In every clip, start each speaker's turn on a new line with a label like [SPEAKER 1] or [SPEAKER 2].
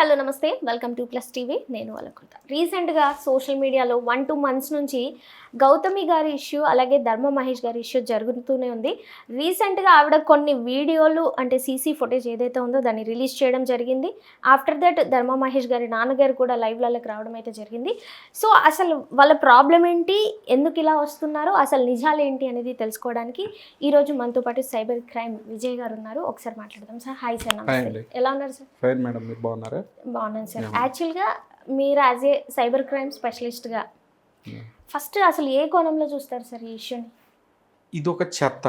[SPEAKER 1] Hello నమస్తే welcome to plus TV. నేను అనుకుంటా రీసెంట్గా సోషల్ మీడియాలో వన్ టూ మంత్స్ నుంచి గౌతమి గారి ఇష్యూ అలాగే ధర్మ మహేష్ గారి ఇష్యూ జరుగుతూనే ఉంది. రీసెంట్గా ఆవిడ కొన్ని వీడియోలు అంటే సీసీ ఫుటేజ్ ఏదైతే ఉందో దాన్ని రిలీజ్ చేయడం జరిగింది. ఆఫ్టర్ దట్ ధర్మ మహేష్ గారి నాన్నగారు కూడా లైవ్లలోకి రావడం అయితే జరిగింది. సో అసలు వాళ్ళ ప్రాబ్లం ఏంటి? ఎందుకు ఇలా వస్తున్నారు? అసలు నిజాలు ఏంటి అనేది తెలుసుకోవడానికి ఈరోజు మనతో పాటు సైబర్ క్రైమ్ విజయ్ గారు ఉన్నారు. ఒకసారి మాట్లాడదాం సార్. హాయ్ సార్ నమస్తే. ఎలా ఉన్నారు సార్?
[SPEAKER 2] ఫైన్ మేడం మీరు బాగున్నారా?
[SPEAKER 1] బాగున్నాను సార్. యాక్చువల్గా మీరు యాజ్ ఏ సైబర్ క్రైమ్ స్పెషలిస్ట్గా. ఫస్ట్ అసలు ఏ కోణంలో చూస్తారు సార్ ఈ ఇష్యూని
[SPEAKER 2] ఇది ఒక చెత్త.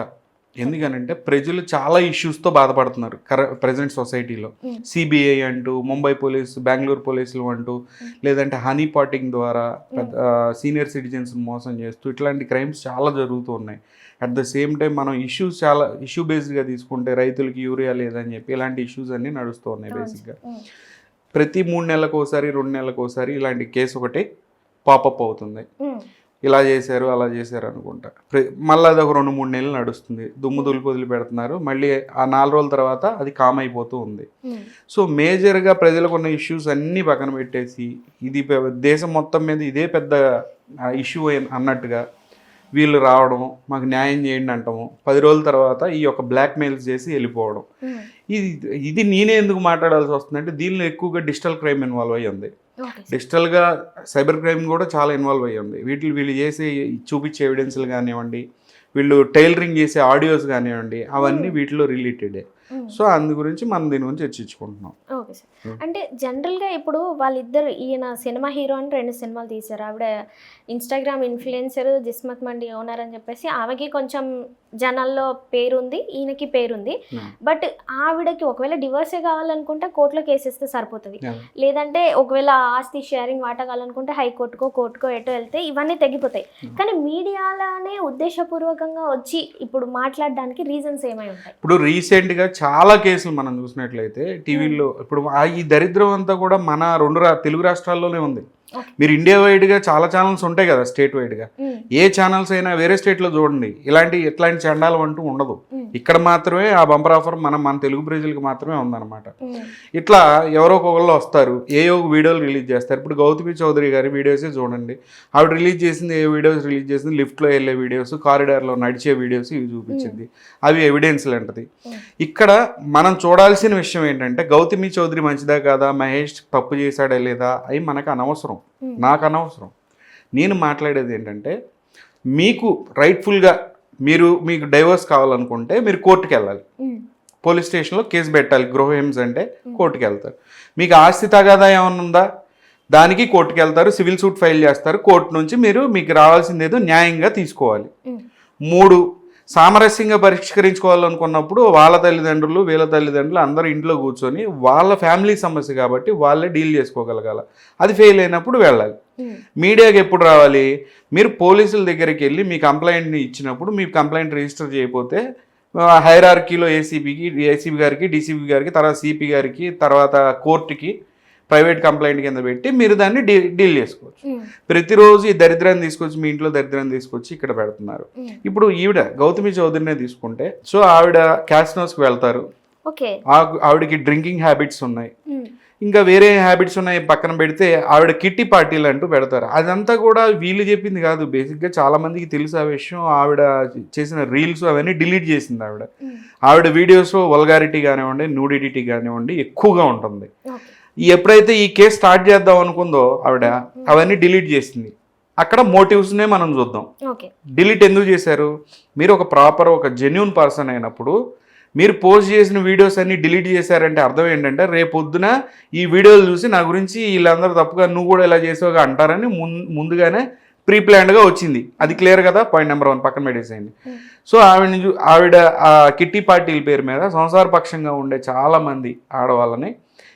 [SPEAKER 2] ఎందుకనంటే ప్రజలు చాలా ఇష్యూస్తో బాధపడుతున్నారు కర ప్రజెంట్ సొసైటీలో. సిబిఐ అంటూ ముంబై పోలీసు బెంగళూరు పోలీసులు అంటూ లేదంటే హనీ పాటింగ్ ద్వారా సీనియర్ సిటిజన్స్ మోసం చేస్తూ ఇట్లాంటి క్రైమ్స్ చాలా జరుగుతూ ఉన్నాయి. అట్ ద సేమ్ టైం మనం ఇష్యూస్ చాలా ఇష్యూ బేస్డ్గా తీసుకుంటే రైతులకి యూరియా లేదని చెప్పి ఇలాంటి ఇష్యూస్ అన్నీ నడుస్తూ ఉన్నాయి బేసిక్గా ప్రతి మూడు నెలలకు ఒకసారి రెండు నెలలకు ఒకసారి ఇలాంటి కేసు ఒకటి పాపప్ అవుతుంది. ఇలా చేశారు అలా చేశారు అనుకుంటా. మళ్ళీ అది ఒక రెండు మూడు నెలలు నడుస్తుంది. దుమ్ము దులుపు వదిలి పెడుతున్నారు మళ్ళీ ఆ నాలుగు రోజుల తర్వాత అది కామ్ అయిపోతూ ఉంది. సో మేజర్గా ప్రజలకు ఉన్న ఇష్యూస్ అన్నీ పక్కన పెట్టేసి ఇది దేశం మొత్తం మీద ఇదే పెద్ద ఇష్యూ అన్నట్టుగా వీళ్ళు రావడం మాకు న్యాయం చేయండి అంటాము. పది రోజుల తర్వాత ఈ యొక్క బ్లాక్ మెయిల్స్ చేసి వెళ్ళిపోవడం. ఇది ఇది నేనే ఎందుకు మాట్లాడాల్సి వస్తుందంటే దీనిలో ఎక్కువగా డిజిటల్ క్రైమ్ ఇన్వాల్వ్ అయ్యి ఉంది. డిజిటల్గా సైబర్ క్రైమ్ కూడా చాలా ఇన్వాల్వ్ అయ్యి ఉంది. వీటిని వీళ్ళు చేసే చూపించే ఎవిడెన్స్లు కానివ్వండి వీళ్ళు టైలరింగ్ చేసే ఆడియోస్ కానివ్వండి అవన్నీ వీటిలో రిలేటెడే సో అందు గురించి మనం దీని గురించి చర్చించుకుంటున్నాం.
[SPEAKER 1] ఓకే సార్ అంటే జనరల్గా ఇప్పుడు వాళ్ళిద్దరు ఈయన సినిమా హీరో అని రెండు సినిమాలు తీశారు. ఆవిడ Instagram influencer Jismat Mandi owner అని చెప్పేసి ఆమెకి కొంచెం జనాల్లో పేరుంది ఈయనకి పేరుంది. బట్ ఆవిడకి ఒకవేళ డివోర్సే కావాలనుకుంటే కోర్టులో కేసు ఇస్తే సరిపోతుంది. లేదంటే ఒకవేళ ఆస్తి షేరింగ్ వాటా కావాలనుకుంటే హైకోర్టుకో కోర్టుకో ఎటో వెళ్తే ఇవన్నీ తెగిపోతాయి. కానీ మీడియాలోనే ఉద్దేశపూర్వకంగా వచ్చి ఇప్పుడు మాట్లాడడానికి రీజన్స్ ఏమై ఉంటాయి?
[SPEAKER 2] ఇప్పుడు రీసెంట్గా చాలా కేసులు మనం చూసినట్లయితే టీవీలో ఇప్పుడు ఆ ఈ దరిద్రం అంతా కూడా మన రెండు రా తెలుగు రాష్ట్రాల్లోనే ఉంది. మీరు ఇండియా వైడ్గా చాలా ఛానల్స్ ఉంటాయి కదా స్టేట్ వైడ్గా
[SPEAKER 1] ఉమ్,
[SPEAKER 2] ఏ ఛానల్స్ అయినా వేరే స్టేట్లో చూడండి. ఇలాంటి ఇట్లాంటి చండాలం అంటూ ఉండదు. ఇక్కడ మాత్రమే ఆ బంపర్ ఆఫర్ మనం మన తెలుగు ప్రజలకు మాత్రమే ఉందన్నమాట. ఇట్లా ఎవరో ఒకళ్ళు వస్తారు ఏ ఒక వీడియోలు రిలీజ్ చేస్తారు. ఇప్పుడు గౌతమి చౌదరి గారి వీడియోసే చూడండి. ఆవిడ రిలీజ్ చేసింది ఏ వీడియోస్ రిలీజ్ చేసింది? లిఫ్ట్లో వెళ్ళే వీడియోస్ కారిడార్లో నడిచే వీడియోస్ ఇవి చూపించింది. అవి ఎవిడెన్స్లు అంటది
[SPEAKER 1] Hmm.
[SPEAKER 2] ఇక్కడ మనం చూడాల్సిన విషయం ఏంటంటే గౌతమి చౌదరి మంచిదా కాదా? మహేష్ తప్పు చేశాడా లేదా? అవి మనకు అనవసరం. నాకు అనవసరం. నేను మాట్లాడేది ఏంటంటే మీకు రైట్ఫుల్గా మీరు మీకు డైవర్స్ కావాలనుకుంటే మీరు కోర్టుకి వెళ్ళాలి. పోలీస్ స్టేషన్లో కేసు పెట్టాలి. గృహహింస అంటే కోర్టుకి వెళ్తారు. మీకు ఆస్తి తగాదా ఏమన్నా ఉందా? దానికి కోర్టుకి వెళ్తారు. సివిల్ సూట్ ఫైల్ చేస్తారు. కోర్టు నుంచి మీరు మీకు రావాల్సింది ఏదో న్యాయంగా తీసుకోవాలి. మూడు సామరస్యంగా పరిష్కరించుకోవాలనుకున్నప్పుడు వాళ్ళ తల్లిదండ్రులు వీళ్ళ తల్లిదండ్రులు అందరూ ఇంట్లో కూర్చొని వాళ్ళ ఫ్యామిలీ సమస్య కాబట్టి వాళ్ళే డీల్ చేసుకోగలగాల. అది ఫెయిల్ అయినప్పుడు వెళ్ళాలి. మీడియాకి ఎప్పుడు రావాలి? మీరు పోలీసుల దగ్గరికి వెళ్ళి మీ కంప్లైంట్ని ఇచ్చినప్పుడు మీ కంప్లైంట్ రిజిస్టర్ చేయకపోతే హైరార్కీలో ఏసీబీకి ఏసీబీ గారికి డీసీబీ గారికి తర్వాత సిపి గారికి తర్వాత కోర్టుకి ప్రైవేట్ కంప్లైంట్ కింద పెట్టి మీరు దాన్ని డీల్ చేసుకోవచ్చు. ప్రతిరోజు ఈ దరిద్రాన్ని తీసుకొచ్చి మీ ఇంట్లో దరిద్రాన్ని తీసుకొచ్చి ఇక్కడ పెడుతున్నారు. ఇప్పుడు ఈవిడ గౌతమి చౌదరినే తీసుకుంటే సో ఆవిడ క్యాసినోస్కి వెళ్తారు. ఆవిడకి డ్రింకింగ్ హ్యాబిట్స్ ఉన్నాయి. ఇంకా వేరే హ్యాబిట్స్ ఉన్నాయి పక్కన పెడితే ఆవిడ కిట్టి పార్టీలు అంటూ పెడతారు. అదంతా కూడా వీళ్ళు చెప్పింది కాదు. బేసిక్గా చాలా మందికి తెలుసు ఆ విషయం. ఆవిడ చేసిన రీల్స్ అవన్నీ డిలీట్ చేసింది ఆవిడ. ఆవిడ వీడియోస్ వల్గారిటీ కానివ్వండి నూడిడిటీ కానివ్వండి ఎక్కువగా ఉంటుంది. ఎప్పుడైతే ఈ కేసు స్టార్ట్ చేద్దాం అనుకుందో ఆవిడ అవన్నీ డిలీట్ చేసింది. అక్కడ మోటివ్స్నే మనం చూద్దాం. డిలీట్ ఎందుకు చేశారు? మీరు ఒక ప్రాపర్ ఒక జెన్యున్ పర్సన్ అయినప్పుడు మీరు పోస్ట్ చేసిన వీడియోస్ అన్ని డిలీట్ చేశారంటే అర్థం ఏంటంటే రేపు పొద్దున ఈ వీడియోలు చూసి నా గురించి వీళ్ళందరూ తప్పుగా నువ్వు కూడా ఇలా చేసావుగా అంటారని ముందుగానే ప్రీ ప్లాన్డ్గా వచ్చింది. అది క్లియర్ కదా? పాయింట్ నెంబర్ వన్ పక్కన పెట్టేసేయండి.
[SPEAKER 1] Hmm.
[SPEAKER 2] సో ఆవిడ ఆ కిట్టి పార్టీల పేరు మీద సంసారపక్షంగా ఉండే చాలా మంది ఆడవాళ్ళని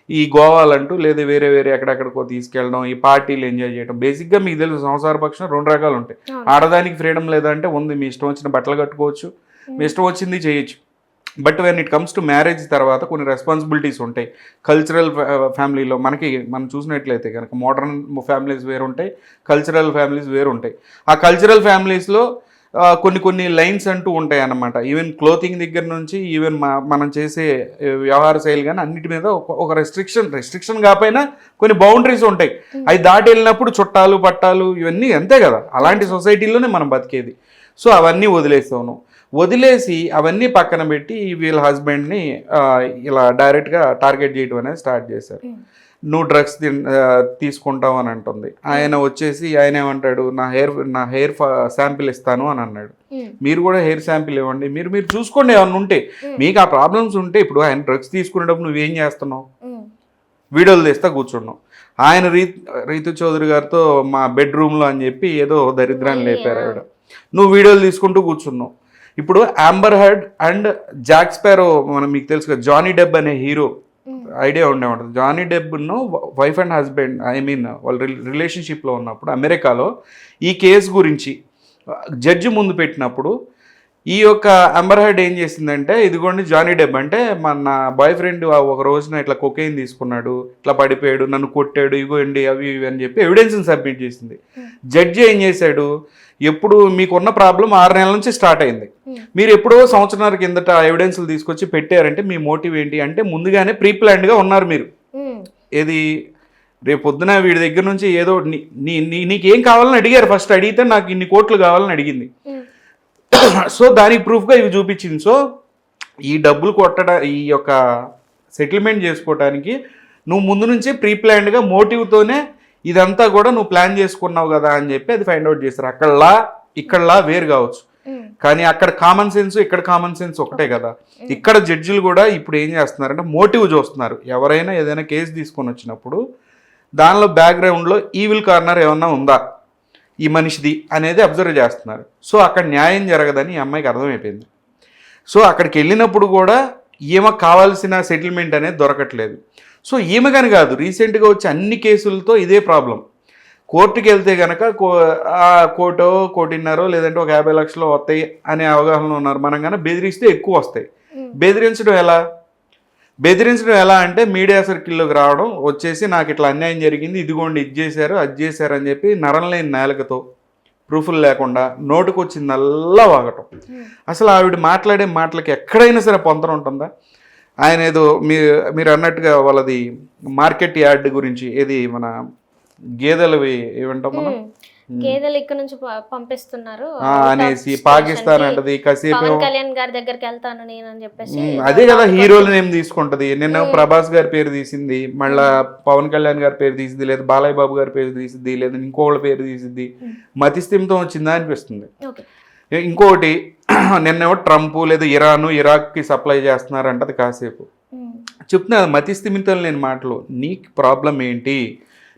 [SPEAKER 2] ఈ గోవాలంటూ లేదా వేరే వేరే ఎక్కడెక్కడికో తీసుకెళ్ళడం ఈ పార్టీలు ఎంజాయ్ చేయడం బేసిక్గా మీకు తెలుసు సంసారపక్షం రెండు రకాలు ఉంటాయి. ఆడదానికి ఫ్రీడమ్ లేదంటే ఉంది మీ ఇష్టం వచ్చిన బట్టలు కట్టుకోవచ్చు మీ ఇష్టం వచ్చింది చేయొచ్చు. But when it comes to marriage తర్వాత కొన్ని రెస్పాన్సిబిలిటీస్ ఉంటాయి. కల్చరల్ ఫ్యామిలీలో మనకి మనం చూసినట్లయితే కనుక మోడర్న్ ఫ్యామిలీస్ వేరు ఉంటాయి కల్చరల్ ఫ్యామిలీస్ వేరు ఉంటాయి ఆ కల్చరల్ ఫ్యామిలీస్లో కొన్ని కొన్ని లైన్స్ అంటూ ఉంటాయి అన్నమాట ఈవెన్ క్లోతింగ్ దగ్గర నుంచి ఈవెన్ మనం చేసే వ్యవహార శైలి కానీ అన్నిటి మీద ఒక- రెస్ట్రిక్షన్ రెస్ట్రిక్షన్ కాకపోయినా కొన్ని బౌండరీస్ ఉంటాయి. అవి దాటి వెళ్ళినప్పుడు చుట్టాలు పట్టాలు ఇవన్నీ అంతే కదా. అలాంటి సొసైటీలోనే మనం బతికేది. సో అవన్నీ వదిలేస్తాను వదిలేసి అవన్నీ పక్కన పెట్టి వీళ్ళ హస్బెండ్ని ఇలా డైరెక్ట్గా టార్గెట్ చేయడం అనేది స్టార్ట్ చేశారు.
[SPEAKER 1] ఉమ్.
[SPEAKER 2] నువ్వు డ్రగ్స్ తీసుకుంటావు అని అంటుంది ఆయన వచ్చేసి ఆయన ఏమంటాడు నా హెయిర్ నా హెయిర్ శాంపిల్ ఇస్తాను అని అన్నాడు. మీరు కూడా హెయిర్ శాంపిల్ ఇవ్వండి మీరు మీరు చూసుకోండి ఏమన్నా ఉంటే. మీకు ఆ ప్రాబ్లమ్స్ ఉంటే ఇప్పుడు ఆయన డ్రగ్స్ తీసుకునేటప్పుడు నువ్వేం చేస్తున్నావు. వీడియోలు తీస్తా కూర్చున్నావు ఆయన రీ రీతు చౌదరి గారితో మా బెడ్రూమ్లో అని చెప్పి ఏదో దరిద్రాన్ని లేపారు. ఆవిడ నువ్వు వీడియోలు తీసుకుంటూ కూర్చున్నావు ఇప్పుడు Amber Heard and Jack Sparrow మనం మీకు తెలుసు కదా జానీ డెబ్ అనే హీరో. ఐడియా ఉండే ఉంటుంది. Johnny డెబ్ను wife and husband I mean వాళ్ళ రిలేషన్షిప్లో ఉన్నప్పుడు అమెరికాలో ఈ కేసు గురించి జడ్జి ముందు పెట్టినప్పుడు ఈ యొక్క అంబర్ హెడ్ ఏం చేసిందంటే ఇదిగోండి జానీ డెబ్ అంటే మన బాయ్ ఫ్రెండ్ ఒక రోజున ఇట్లా కొకెయిన్ తీసుకున్నాడు ఇట్లా పడిపోయాడు నన్ను కొట్టాడు ఇగోండి అవి ఇవి అని చెప్పి ఎవిడెన్స్ని సబ్మిట్ చేసింది. జడ్జి ఏం చేశాడు? ఎప్పుడు మీకున్న ప్రాబ్లం ఆరు నెలల నుంచి స్టార్ట్ అయింది. మీరు ఎప్పుడో సంవత్సరాల కిందట ఎవిడెన్స్లు తీసుకొచ్చి పెట్టారంటే మీ మోటివ్ ఏంటి? అంటే ముందుగానే ప్రీ ప్లాన్డ్గా ఉన్నారు మీరు. ఏది? రేపు పొద్దున వీడి దగ్గర నుంచి ఏదో నీ నీకేం కావాలని అడిగారు? ఫస్ట్ అడిగితే నాకు ఇన్ని కోట్లు కావాలని అడిగింది. సో దానికి ప్రూఫ్గా ఇవి చూపించింది. సో ఈ డబ్బులు కొట్టడా ఈ యొక్క సెటిల్మెంట్ చేసుకోవడానికి నువ్వు ముందు నుంచే ప్రీ ప్లాన్డ్గా మోటివ్తోనే ఇదంతా కూడా నువ్వు ప్లాన్ చేసుకున్నావు కదా అని చెప్పి అది ఫైండ్ అవుట్ చేస్తారు. అక్కడలా ఇక్కడలా వేరు కావచ్చు. కానీ అక్కడ కామన్ సెన్స్ ఇక్కడ కామన్ సెన్స్ ఒకటే కదా. ఇక్కడ జడ్జిలు కూడా ఇప్పుడు ఏం చేస్తున్నారంటే మోటివ్ చూస్తున్నారు. ఎవరైనా ఏదైనా కేసు తీసుకొని వచ్చినప్పుడు దానిలో బ్యాక్గ్రౌండ్లో ఈవిల్ కార్నర్ ఏమన్నా ఉందా? ఈ మనిషిది అనేది అబ్జర్వ్ చేస్తున్నారు. సో అక్కడ న్యాయం జరగదని ఈ అమ్మాయికి అర్థమైపోయింది. సో అక్కడికి వెళ్ళినప్పుడు కూడా ఈమెకు కావాల్సిన సెటిల్మెంట్ అనేది దొరకట్లేదు. సో ఈమె కానీ కాదు రీసెంట్గా వచ్చే అన్ని కేసులతో ఇదే ప్రాబ్లం. కోర్టుకి వెళ్తే కనుక కో ఆ కోటో కోటిన్నరో లేదంటే ఒక యాభై లక్షలు వస్తాయి అనే అవగాహనలో ఉన్నారు. మనం కన్నా బెదిరిస్తే ఎక్కువ వస్తాయి. బెదిరించడం ఎలా? బెదిరించడం ఎలా అంటే మీడియా సర్కిల్లోకి రావడం వచ్చేసి నాకు ఇట్లా అన్యాయం జరిగింది ఇదిగోండి ఇది చేశారు అది చేశారు అని చెప్పి నరం లేని నేలకతో ప్రూఫ్లు లేకుండా నోటుకొచ్చిందల్లా వాగటం. అసలు ఆవిడ మాట్లాడే మాటలకి ఎక్కడైనా సరే పొందడం ఉంటుందా? ఆయన ఏదో మీ మీరు అన్నట్టుగా వాళ్ళది మార్కెట్ యార్డ్ గురించి ఏది మన గేదెలవి ఏమంటాం మనం?
[SPEAKER 1] గేదెలు ఇక్కడ నుంచి పంపిస్తున్నారు.
[SPEAKER 2] అనేసి పాకిస్తాన్ అంటది కాసేపు
[SPEAKER 1] కళ్యాణ్ గారి దగ్గరికి వెళ్తాను నేను అని చెప్పేసి
[SPEAKER 2] అదే కదా హీరోలు నేమ్ తీసుకుంటది? నిన్న ప్రభాస్ గారి పేరు తీసింది మళ్ళా పవన్ కళ్యాణ్ గారి పేరు తీసింది లేదా బాలయ్య బాబు గారి పేరు తీసింది లేదా ఇంకోళ్ళ పేరు తీసింది మతిస్థిమితం వచ్చిందా అనిపిస్తుంది. ఇంకోటి నిన్నేమో ట్రంప్ లేదా ఇరాన్ ఇరాక్కి సప్లై చేస్తున్నారంటది కాసేపు.
[SPEAKER 1] ఉమ్.
[SPEAKER 2] చెప్తున్నా మతిస్థిమితం లేని మాటలు. నీకు ప్రాబ్లం ఏంటి?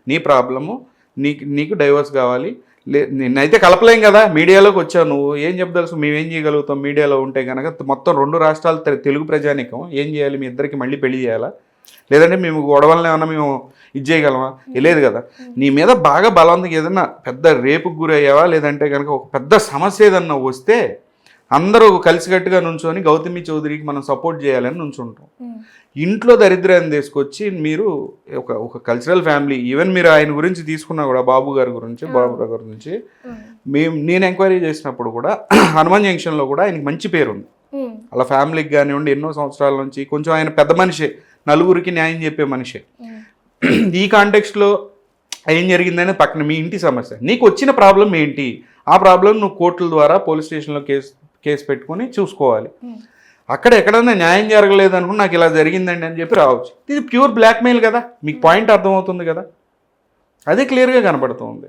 [SPEAKER 2] నీ ప్రాబ్లము నీకు నీకు డైవర్స్ కావాలి. లే నిన్నైతే కలపలేం కదా మీడియాలోకి వచ్చావు నువ్వు. ఏం చెప్పదలుసు మేమేం చేయగలుగుతాం మీడియాలో ఉంటే కనుక మొత్తం రెండు రాష్ట్రాలు తెలుగు ప్రజానికం. ఏం చేయాలి మీ ఇద్దరికి మళ్ళీ పెళ్ళి చేయాలా? లేదంటే మేము గొడవలని ఏమన్నా మేము ఇది చేయగలమా? లేదు కదా. నీ మీద బాగా బలవంతంగా ఏదన్నా పెద్ద రేపుకు గురయ్యావా లేదంటే కనుక ఒక పెద్ద సమస్య ఏదన్నా వస్తే అందరూ కలిసికట్టుగా నుంచొని గౌతమి చౌదరికి మనం సపోర్ట్ చేయాలని నుంచుంటాం. ఇంట్లో దరిద్రాన్ని తీసుకొచ్చి మీరు ఒక ఒక కల్చరల్ ఫ్యామిలీ ఈవెన్ మీరు ఆయన గురించి తీసుకున్నా కూడా బాబు గారి గురించి బాబు గారి గురించి. మేము నేను ఎంక్వైరీ చేసినప్పుడు కూడా హనుమాన్ జంక్షన్లో కూడా ఆయనకి మంచి పేరు ఉంది. అలా ఫ్యామిలీకి కానివ్వండి ఎన్నో సంవత్సరాల నుంచి కొంచెం ఆయన పెద్ద మనిషే నలుగురికి న్యాయం చెప్పే మనిషే. ఈ కాంటెక్స్ట్లో ఏం జరిగిందనే పక్కన మీ ఇంటి సమస్య నీకు వచ్చిన ప్రాబ్లం ఏంటి ఆ ప్రాబ్లం నువ్వు కోర్టుల ద్వారా పోలీస్ స్టేషన్లో కేసు కేసు పెట్టుకొని చూసుకోవాలి. అక్కడ ఎక్కడన్నా న్యాయం జరగలేదు అనుకుని నాకు ఇలా జరిగిందండి అని చెప్పి రావచ్చు. ఇది ప్యూర్ బ్లాక్మెయిల్ కదా. మీకు పాయింట్ అర్థమవుతుంది కదా. అదే క్లియర్గా కనపడుతుంది.